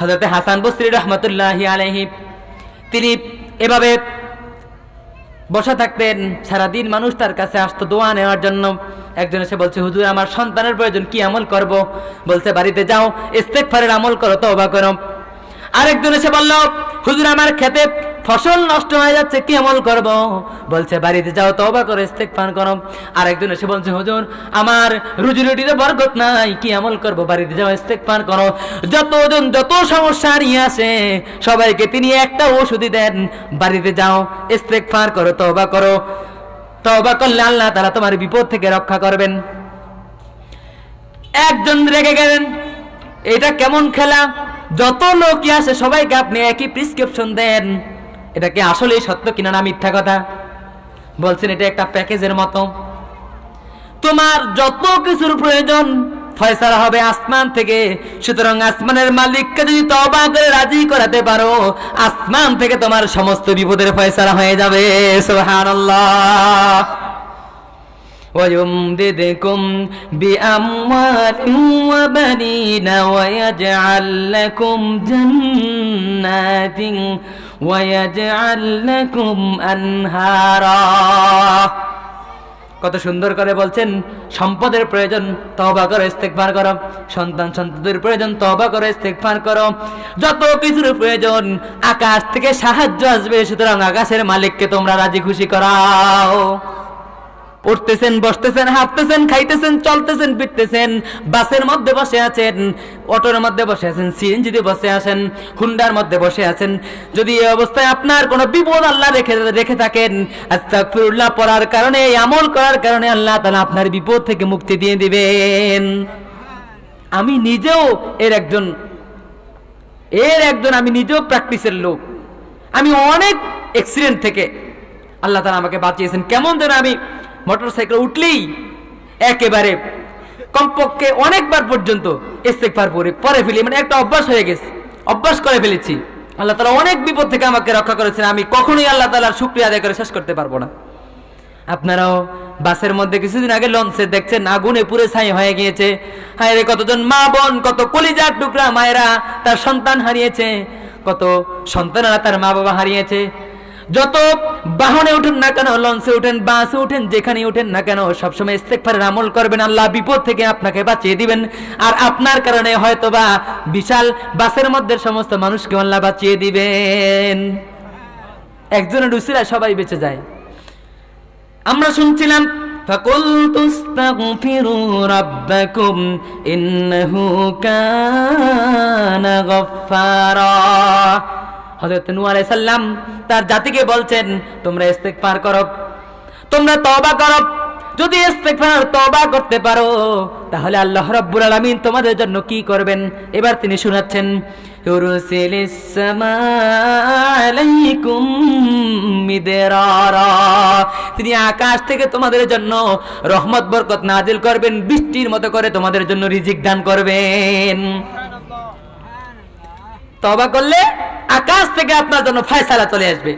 হজরতে হাসান বসরি রহমতুল্লাহ আলহি তিনি এভাবে বসা থাকতেন, সারাদিন মানুষ তার কাছে আসতো দোয়া নেওয়ার জন্য। একজন এসে বলছে, হুজুর, আমার সন্তানের প্রয়োজন কি আমল করব? বলছে, বাড়িতে যাও ইস্তেকফারের আমল করো তো অবা করো। আরেকজন এসে বলল, হুজুর, আমার খেতে ফসল নষ্ট হয়ে যাচ্ছে, কি আমল করব? বলছে, বাড়িতে যাও, তওবা করো, ইস্তেগফার করো। আরেকজন এসে বলছে, হুজুর, আমার রুজি রুটিতে বরকত নাই, কি আমল করব? বাড়িতে যাও, ইস্তেগফার করো। যতজন, যত সমস্যা নিয়ে আসে, সবাইকে তিনি একটা ওষুধই দেন, বাড়িতে যাও, ইস্তেগফার করো, তওবা করো। তওবা করলে আল্লাহ তাআলা তোমার বিপদ থেকে রক্ষা করবেন। একজন রেগে গেলেন, এটা কেমন খেলা? যত লোকই আসে, সবাইকে আপনি একই প্রিসক্রিপশন দেন। এটা কি আসলেই সত্য কিনা না মিথ্যা কথা বলছেন এটা একটা প্যাকেজের মতো তোমার যত কিছুর প্রয়োজন ফয়সালা হবে আসমান থেকে সুতরাং আসমানের মালিককে যদি তবা করে রাজি করাতে পারো আসমান থেকে তোমার সমস্ত বিপদের ফয়সালা হয়ে যাবে সুবহানাল্লাহ ويمددكم بأموال وبنين ويجعل لكم جنات ويجعل لكم أنهارا কত সুন্দর করে বলছেন, সম্পদের প্রয়োজন তবা করো ইস্তেকবার করো। সন্তান সন্ততির প্রয়োজন তবা করো ইস্তেকবার করো। যত কিছুর প্রয়োজন, আকাশ থেকে সাহায্য আসবে, সুতরাং আকাশের মালিককে তোমরা রাজি খুশি করাও। উঠতেছেন, বসতেছেন, হাঁটতেছেন, খাইতেছেন, চলতেছেন, ফিরতেছেন। বাসের মধ্যে বসে আছেন, অটোর মধ্যে বসে আছেন, সিএনজিতে বসে আছেন, হুন্ডার মধ্যে বসে আছেন। যদি এই অবস্থায় আপনার কোনো বিপদ আল্লাহ রেখে রেখে থাকেন, আস্তাগফিরুল্লাহ পড়ার কারণে, এই আমল করার কারণে আল্লাহ তাআলা আপনার বিপদ থেকে মুক্তি দিয়ে দিবেন। আমি নিজেও এর একজন এর একজন আমি নিজেও প্র্যাকটিসের লোক। আমি অনেক অ্যাক্সিডেন্ট থেকে আল্লাহ তালা আমাকে বাঁচিয়েছেন। কেমন যেন আমি মোটর সাইকেল উঠলেই একেবারে কমপক্ষে অনেকবার পর্যন্ত ইস্তেকবার পরে পরে ফেলি মানে একটা অভ্যাস হয়ে গেছে, অভ্যাস করে ফেলেছি। আল্লাহ তালা অনেক বিপদ থেকে আমাকে রক্ষা করেছেন, আমি কখনোই আল্লাহ তালার শুক্রিয়া আদায় করে শেষ করতে পারব না। আপনারাও বাসের মধ্যে কিছুদিন আগে লঞ্চে দেখছেন, আগুনে পুরে ছাই হয়ে গিয়েছে। হায় কতজন মা বোন, কত কলিজার টুকরা মায়েরা তার সন্তান হারিয়েছে, কত সন্তানেরা তার মা বাবা হারিয়েছে। যত বাহনে উঠেন না কেন লঞ্চে উঠেন বাসে উঠেন যেখানে উঠেন না কেন সবসময় ইস্তেকফারের আমল করবেন আল্লাহ বিপদ থেকে আপনাকে বাঁচিয়ে দিবেন আর আপনার কারণে হয়তোবা বিশাল বাসের মধ্যে সমস্ত মানুষকে আল্লাহ বাঁচিয়ে দিবেন একজনের রুচিরা সবাই বেঁচে যায় আমরা শুনছিলাম فقلت استغفروا ربكم إنه كان غفارا হযরত নূহ আলাইহিস সালাম তার জাতিকে বলছেন, তোমরা ইস্তেগফার করো, তোমরা তওবা করো। যদি ইস্তেগফার, তওবা করতে পারো, তাহলে আল্লাহ রাব্বুল আলামিন তোমাদের জন্য কি করবেন? এবার তিনি শোনাচ্ছেন ইউরসিলিস সামা তিনি আকাশ থেকে তোমাদের জন্য রহমত, বরকত নাজিল করবেন, বৃষ্টির মতো করে তোমাদের জন্য রিজিক দান করবেন। তবা করলে আকাশ থেকে আপনার জন্য ফায়সালা চলে আসবে।